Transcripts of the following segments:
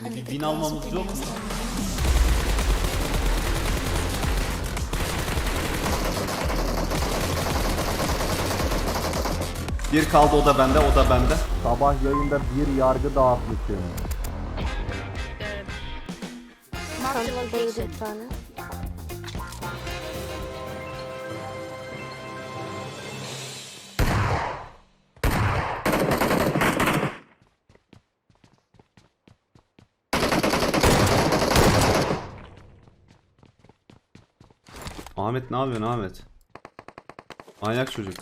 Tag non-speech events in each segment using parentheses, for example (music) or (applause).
Bir bin almamız yok mu? Bir kaldı o da bende, o da bende. Sabah yayında bir yargı dağıtmışım. Evet. Marked a location. Ahmet ne yapıyorsun Ahmet? Manyak çocuk.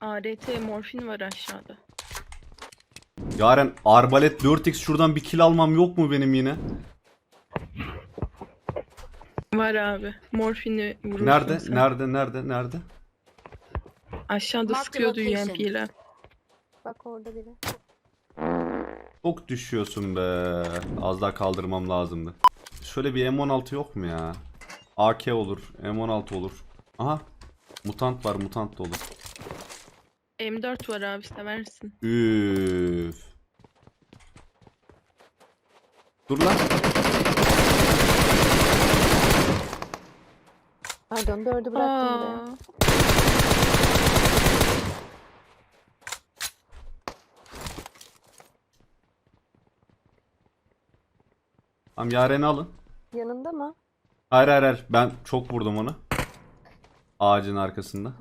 ART morfin var aşağıda. Yaren arbalet 4x şuradan bir kill almam yok mu benim yine? Var abi. Morfini vurursun Nerede? sen. Nerede? Nerede? Nerede? Aşağıda Mark sıkıyordu location. UMP ile. Bak orada biri. Çok düşüyorsun be. Az daha kaldırmam lazımdı. Şöyle bir M16 yok mu ya? AK olur, M16 olur. Aha. Mutant var, mutant da olur. M4 var abi seversin. Üf. Dur lan. Pardon dördü bıraktım. Aa, Tamam Yaren'i alın. Yanında mı? Hayır hayır hayır. Ben çok vurdum onu. Ağacın arkasında.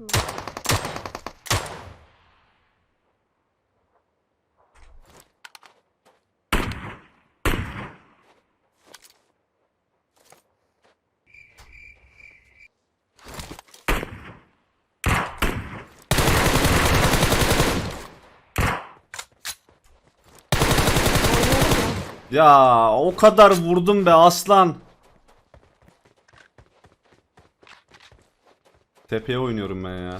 Ya o kadar vurdum be aslan. Tepeye oynuyorum ben ya.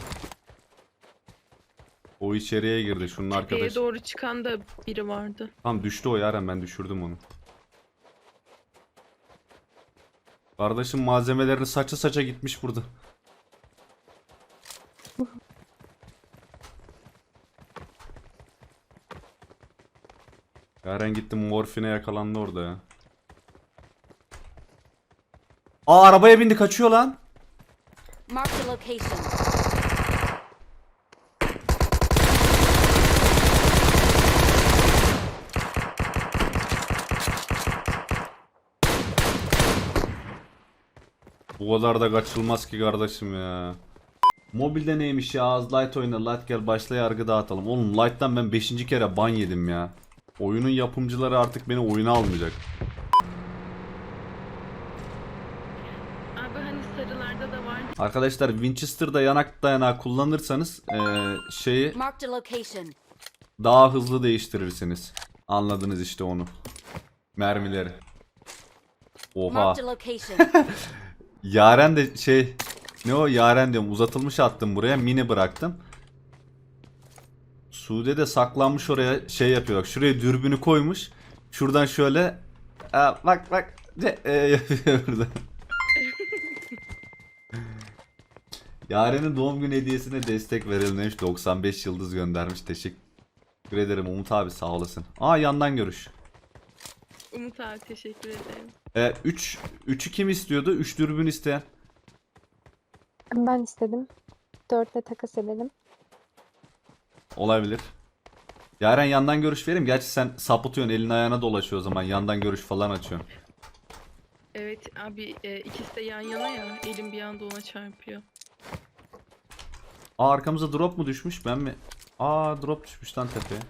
O içeriye girdi şunun tepeye arkadaşı. doğru çıkan da biri vardı. Tamam düştü o Yaren ben düşürdüm onu. Kardeşim malzemelerini saça saça gitmiş burada. Yaren gitti morfine yakalandı orada ya. Aa arabaya bindi kaçıyor lan. Marked a location. Bu kadar da kaçılmaz ki kardeşim ya. Mobilde neymiş ya az light oyna light gel başla yargı dağıtalım. Oğlum light'tan ben 5. kere ban yedim ya. Oyunun yapımcıları artık beni oyuna almayacak. Abi hani sarılarda da var. Arkadaşlar Winchester'da yanak dayanağı kullanırsanız eee, şeyi Marked a location. daha hızlı değiştirirsiniz. Anladınız işte onu. Mermileri. Oha. Marked a location. (laughs) Yaren de şey ne o Yaren diyorum uzatılmış attım buraya mini bıraktım. Sude de saklanmış oraya şey yapıyor bak şuraya dürbünü koymuş. Şuradan şöyle Aa, bak bak ce- e, (laughs) yapıyor burada. Yaren'in doğum günü hediyesine destek verelim demiş 95 yıldız göndermiş teşekkür ederim Umut abi sağ olasın. Aa yandan görüş. Umut abi teşekkür ederim. E, 3 3'ü kim istiyordu? 3 dürbün isteyen. Ben istedim. Dörtle takas edelim. Olabilir. Yaren yandan görüş vereyim. Gerçi sen sapıtıyorsun elin ayağına dolaşıyor o zaman. Yandan görüş falan açıyorsun. Evet abi e, ikisi de yan yana ya. Elim bir anda ona çarpıyor. Aa arkamıza drop mu düşmüş? Ben mi? Aa drop düşmüş lan tepeye.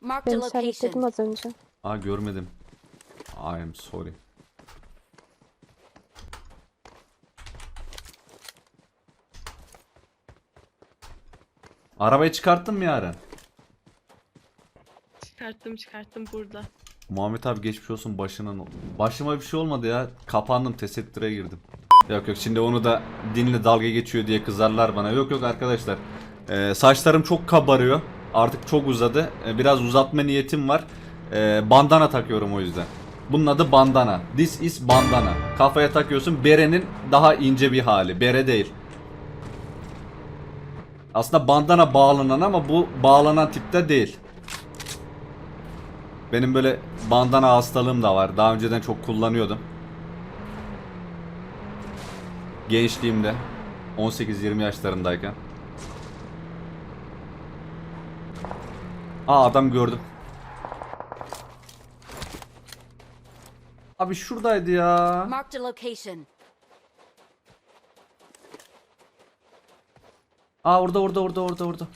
Marked a Ben işaretledim location. az önce. Aa görmedim. I am sorry. Arabayı çıkarttın mı Yaren? Çıkarttım çıkarttım burada. Muhammed abi geçmiş olsun başına. ne- Başıma bir şey olmadı ya. Kapandım tesettüre girdim. Yok yok şimdi onu da dinle dalga geçiyor diye kızarlar bana. Yok yok arkadaşlar. Ee, saçlarım çok kabarıyor. Artık çok uzadı. Ee, biraz uzatma niyetim var. Ee, bandana takıyorum o yüzden. Bunun adı bandana. This is bandana. Kafaya takıyorsun. Berenin daha ince bir hali. Bere değil. Aslında bandana bağlanan ama bu bağlanan tipte değil. Benim böyle bandana hastalığım da var. Daha önceden çok kullanıyordum. Gençliğimde 18-20 yaşlarındayken. Aa adam gördüm. Abi şuradaydı ya. Marked a location. Aa orada orada orada orada orada.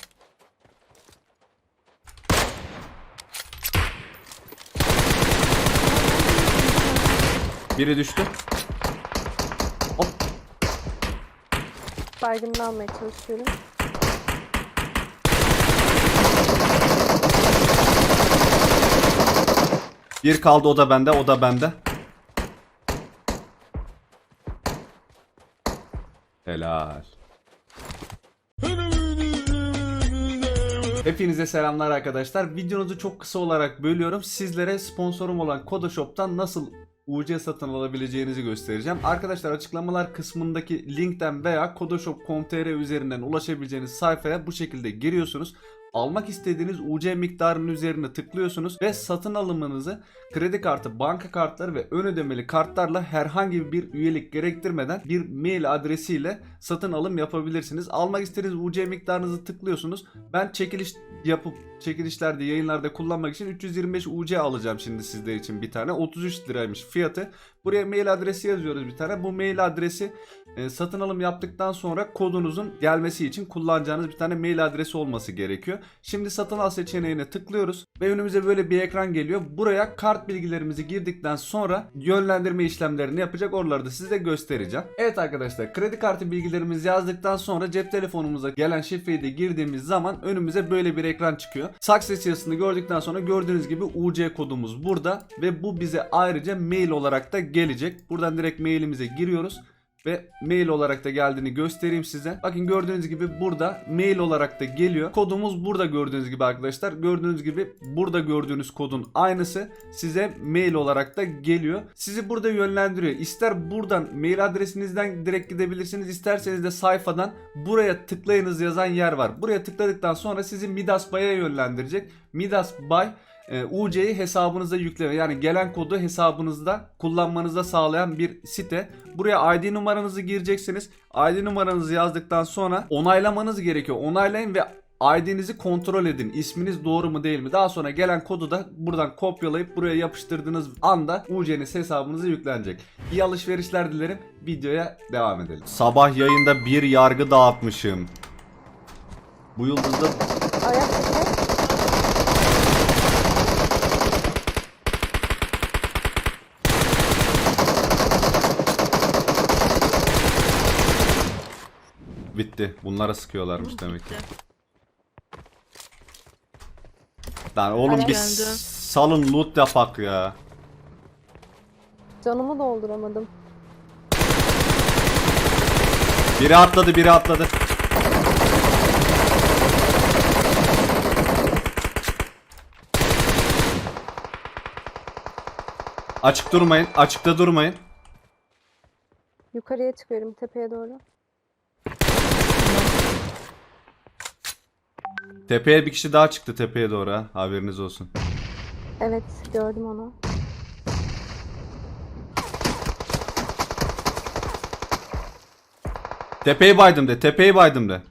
Biri düştü. Hop. Baygınını almaya çalışıyorum. Bir kaldı o da bende o da bende. Helal. Hepinize selamlar arkadaşlar. Videonuzu çok kısa olarak bölüyorum. Sizlere sponsorum olan Kodoshop'tan nasıl UC satın alabileceğinizi göstereceğim. Arkadaşlar açıklamalar kısmındaki linkten veya kodoshop.com.tr üzerinden ulaşabileceğiniz sayfaya bu şekilde giriyorsunuz. Almak istediğiniz UC miktarının üzerine tıklıyorsunuz ve satın alımınızı kredi kartı, banka kartları ve ön ödemeli kartlarla herhangi bir üyelik gerektirmeden bir mail adresiyle satın alım yapabilirsiniz. Almak istediğiniz UC miktarınızı tıklıyorsunuz. Ben çekiliş yapıp çekilişlerde, yayınlarda kullanmak için 325 UC alacağım şimdi sizler için bir tane. 33 liraymış fiyatı. Buraya mail adresi yazıyoruz bir tane. Bu mail adresi e, satın alım yaptıktan sonra kodunuzun gelmesi için kullanacağınız bir tane mail adresi olması gerekiyor. Şimdi satın al seçeneğine tıklıyoruz ve önümüze böyle bir ekran geliyor. Buraya kart bilgilerimizi girdikten sonra yönlendirme işlemlerini yapacak. Oraları da size göstereceğim. Evet arkadaşlar kredi kartı bilgilerimizi yazdıktan sonra cep telefonumuza gelen şifreyi de girdiğimiz zaman önümüze böyle bir ekran çıkıyor. Success yazısını gördükten sonra gördüğünüz gibi UC kodumuz burada ve bu bize ayrıca mail olarak da gelecek. Buradan direkt mailimize giriyoruz ve mail olarak da geldiğini göstereyim size. Bakın gördüğünüz gibi burada mail olarak da geliyor. Kodumuz burada gördüğünüz gibi arkadaşlar. Gördüğünüz gibi burada gördüğünüz kodun aynısı size mail olarak da geliyor. Sizi burada yönlendiriyor. İster buradan mail adresinizden direkt gidebilirsiniz. isterseniz de sayfadan buraya tıklayınız yazan yer var. Buraya tıkladıktan sonra sizi Midas Bay'a yönlendirecek. Midas Bay e, UC'yi hesabınıza yükleme yani gelen kodu hesabınızda kullanmanızda sağlayan bir site. Buraya ID numaranızı gireceksiniz. ID numaranızı yazdıktan sonra onaylamanız gerekiyor. Onaylayın ve ID'nizi kontrol edin. İsminiz doğru mu değil mi? Daha sonra gelen kodu da buradan kopyalayıp buraya yapıştırdığınız anda UC'niz hesabınıza yüklenecek. İyi alışverişler dilerim. Videoya devam edelim. Sabah yayında bir yargı dağıtmışım. Bu yıldızda Ayak bitti. Bunlara sıkıyorlarmış demek ki. Lan oğlum bir salın loot yapak ya. Canımı dolduramadım. Biri atladı biri atladı. Açık durmayın. Açıkta durmayın. Yukarıya çıkıyorum tepeye doğru. Tepeye bir kişi daha çıktı tepeye doğru ha. Haberiniz olsun. Evet gördüm onu. Tepeyi baydım de. Tepeyi baydım de.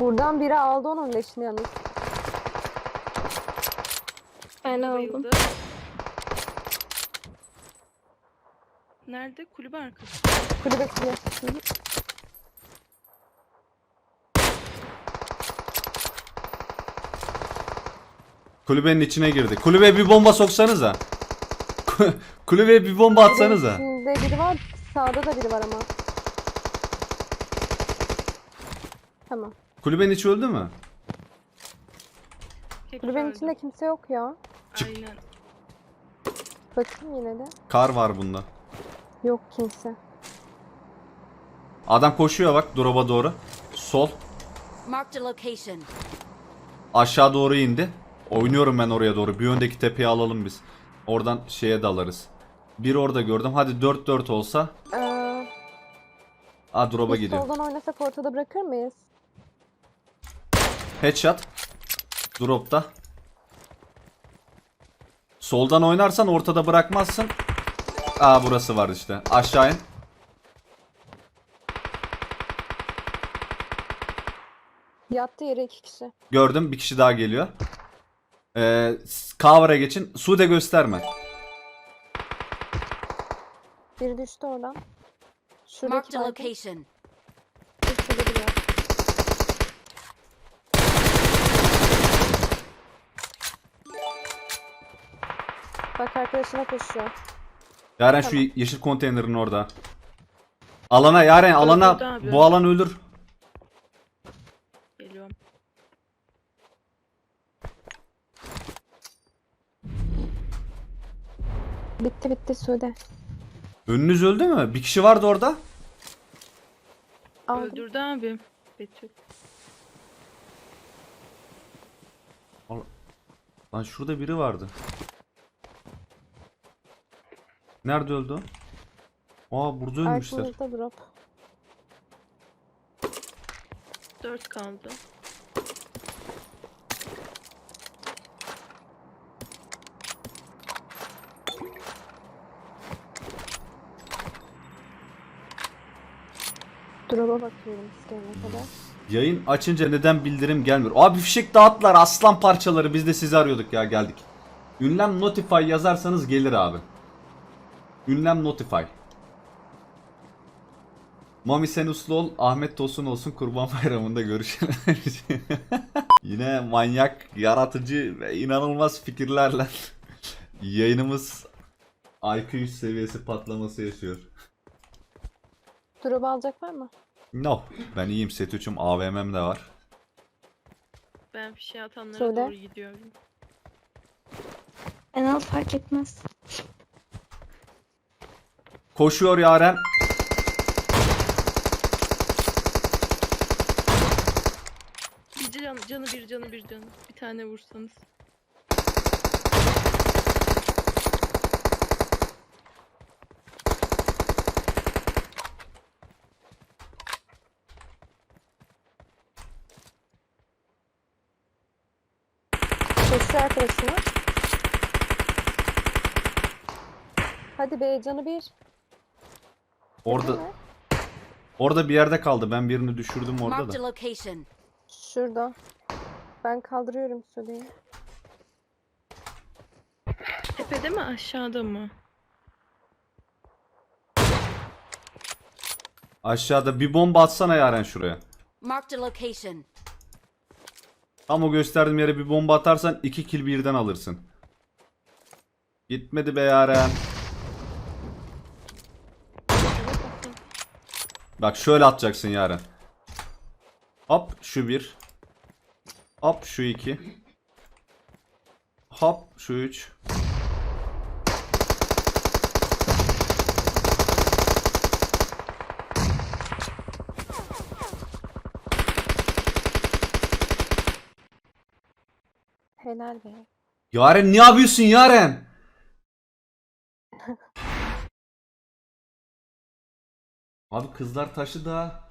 Buradan biri aldı onun leşini yalnız. Ben aldım. Nerede? Kulübe arkası. Kulübe kulübe. Kulübenin içine girdi. Kulübeye bir bomba soksanıza. (laughs) Kulübeye bir bomba atsanıza. Kulübenin içinde biri var. Sağda da biri var ama. Tamam. Kulübenin içi öldü mü? Kulübenin öldü. içinde kimse yok ya. Çık. Aynen. Bakayım yine de. Kar var bunda. Yok kimse. Adam koşuyor bak drop'a doğru. Sol. Marked a location. Aşağı doğru indi. Oynuyorum ben oraya doğru. Bir öndeki tepeye alalım biz. Oradan şeye dalarız. Bir orada gördüm. Hadi 4-4 olsa. Ee, Aa drop'a biz gidiyor. soldan oynasak ortada bırakır mıyız? Headshot. Drop'ta. Soldan oynarsan ortada bırakmazsın. Aa burası var işte. Aşağı in. Yattı yere iki kişi. Gördüm bir kişi daha geliyor. Ee, cover'a geçin. Sude gösterme. Biri düştü oradan. Şuradaki Marked a baygın. location. Bir şurada biri var. Bak arkadaşına koşuyor. Yaren şu yeşil konteynerin orada. Alana Yaren Öldürdü alana abi. bu alan ölür. Bitti bitti Sude. Önünüz öldü mü? Bir kişi vardı orada. Aldım. Öldürdü abi. Betül. Lan şurada biri vardı. Nerede öldü o? Aa burada ölmüşler. Arkamızda drop. 4 kaldı. Drop'a bakıyorum siz gelene kadar. Yayın açınca neden bildirim gelmiyor? Abi fişek dağıttılar aslan parçaları biz de sizi arıyorduk ya geldik. Ünlem notify yazarsanız gelir abi. Ünlem notify. Mami sen uslu ol, Ahmet Tosun olsun kurban (laughs) bayramında görüşelim. (laughs) Yine manyak, yaratıcı ve inanılmaz fikirlerle (laughs) yayınımız IQ 100 seviyesi patlaması yaşıyor. Drop'u alacak var mı? No, ben iyiyim set 3'üm AVM'm de var. Ben fişe atanlara Söyle. doğru gidiyorum. En al fark etmez. Koşuyor Yaren. Bir can, canı bir canı bir canı. Bir tane vursanız. Koşuyor arkadaşına. Hadi be canı bir. Orada Değil mi? orada bir yerde kaldı. Ben birini düşürdüm orada Marked a da. location. Şurada. Ben kaldırıyorum Sude'yi. Tepede mi aşağıda mı? Aşağıda bir bomba atsana Yaren şuraya. Marked a location. Tam o gösterdiğim yere bir bomba atarsan 2 kill birden alırsın. Gitmedi be Yaren. Bak şöyle atacaksın Yaren. Hop şu bir. Hop şu iki. Hop şu üç. Be. Yaren ne yapıyorsun Yaren? (laughs) Abi kızlar taşı da.